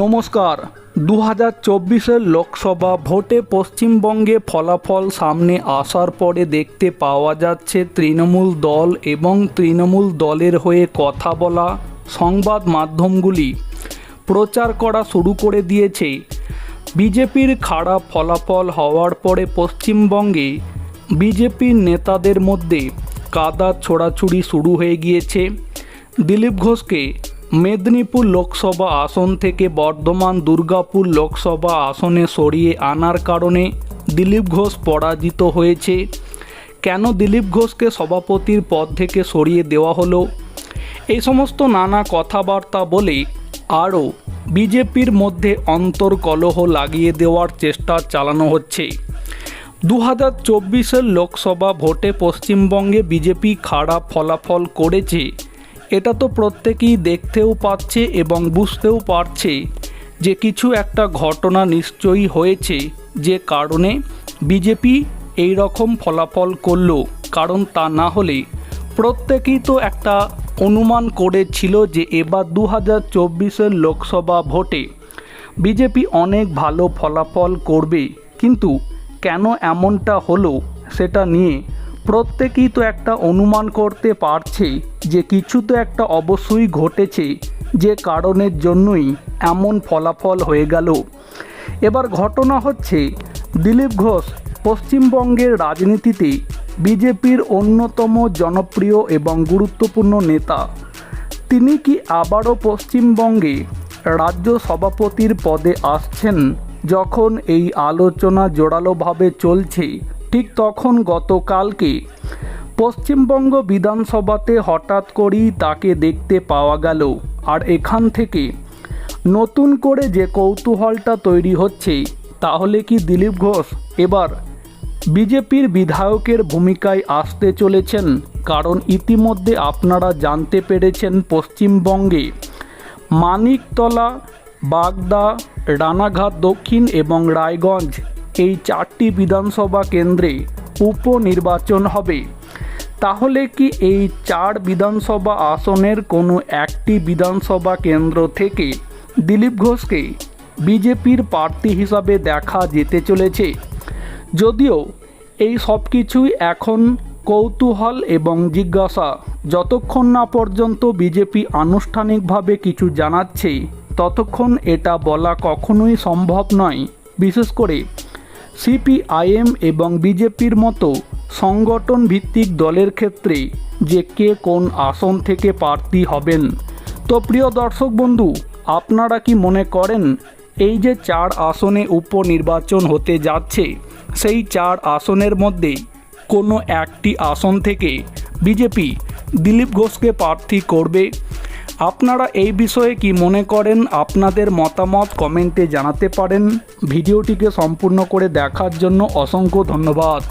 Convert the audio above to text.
নমস্কার। দু হাজার চব্বিশের লোকসভা ভোটে পশ্চিমবঙ্গে ফলাফল সামনে আসার পরে দেখতে পাওয়া যাচ্ছে তৃণমূল দল এবং তৃণমূল দলের হয়ে কথা বলা সংবাদ মাধ্যমগুলি। প্রচার করা শুরু করে দিয়েছে। বিজেপির খারাপ ফলাফল হওয়ার পরে পশ্চিমবঙ্গে বিজেপির নেতাদের মধ্যে কাদা ছোড়াছুড়ি শুরু হয়ে গিয়েছে। দিলীপ ঘোষকে মেদিনীপুর লোকসভা আসন থেকে বর্ধমান দুর্গাপুর লোকসভা আসনে সরিয়ে আনার কারণে দিলীপ ঘোষ পরাজিত হয়েছে। কেন দিলীপ ঘোষকে সভাপতির পদ থেকে সরিয়ে দেওয়া হলো? এই সমস্ত নানা কথাবার্তা বলে আরও বিজেপির মধ্যে অন্তর্কলহ লাগিয়ে দেওয়ার চেষ্টা চালানো হচ্ছে। দু হাজার চব্বিশের লোকসভা ভোটে পশ্চিমবঙ্গে বিজেপি খারাপ ফলাফল করেছে। এটা তো প্রত্যেকেই দেখতেও পাচ্ছে এবং বুঝতেও পারছে যে কিছু একটা ঘটনা নিশ্চয়ই হয়েছে যে কারণে বিজেপি এই রকম ফলাফল করল। কারণ তা না হলে প্রত্যেকেই তো একটা অনুমান করেছিল যে এবার দু হাজার চব্বিশের লোকসভা ভোটে বিজেপি অনেক ভালো ফলাফল করবে। কিন্তু কেন এমনটা হলো সেটা নিয়ে প্রত্যেকেই তো একটা অনুমান করতে পারছে যে কিছু তো একটা অবশ্যই ঘটেছে যে কারণের জন্যই এমন ফলাফল হয়ে গেল। এবার ঘটনা হচ্ছে, দিলীপ ঘোষ পশ্চিমবঙ্গের রাজনীতিতে বিজেপির অন্যতম জনপ্রিয় এবং গুরুত্বপূর্ণ নেতা। তিনি কি আবারও পশ্চিমবঙ্গে রাজ্য সভাপতির পদে আসছেন যখন এই আলোচনা জোরালোভাবে চলছে? ঠিক তখন গতকালকে পশ্চিমবঙ্গ বিধানসভাতে হঠাৎ করেই তাকে দেখতে পাওয়া গেল। আর এখান থেকে নতুন করে যে কৌতূহলটা তৈরি হচ্ছে, তাহলে কি দিলীপ ঘোষ এবার বিজেপির বিধায়কের ভূমিকায় আসতে চলেছেন? কারণ ইতিমধ্যে আপনারা জানতে পেরেছেন পশ্চিমবঙ্গে মানিকতলা, বাগদা, রানাঘাট দক্ষিণ এবং রায়গঞ্জ এই চারটি বিধানসভা কেন্দ্রে উপনির্বাচন হবে। তাহলে কি এই চার বিধানসভা আসনের কোনো একটি বিধানসভা কেন্দ্র থেকে দিলীপ ঘোষকে বিজেপির প্রার্থী হিসাবে দেখা যেতে চলেছে? যদিও এই সব কিছুই এখন কৌতূহল এবং জিজ্ঞাসা। যতক্ষণ না পর্যন্ত বিজেপি আনুষ্ঠানিকভাবে কিছু জানাচ্ছে, ততক্ষণ এটা বলা কখনোই সম্ভব নয়। বিশেষ করে সিপিআইএম এবং বিজেপির মতো সংগঠন ভিত্তিক দলের ক্ষেত্রে যে কে কোন আসন থেকে প্রার্থী হবেন। তো প্রিয় দর্শক বন্ধু, আপনারা কি মনে করেন এই যে চার আসনে উপনির্বাচন হতে যাচ্ছে, সেই চার আসনের মধ্যে কোনো একটি আসন থেকে বিজেপি দিলীপ ঘোষকে প্রার্থী করবে? আপনারা এই বিষয়ে কি মনে করেন? আপনাদের মতামত কমেন্টে জানাতে পারেন। ভিডিওটিকে সম্পূর্ণ করে দেখার জন্য অসংখ্য ধন্যবাদ।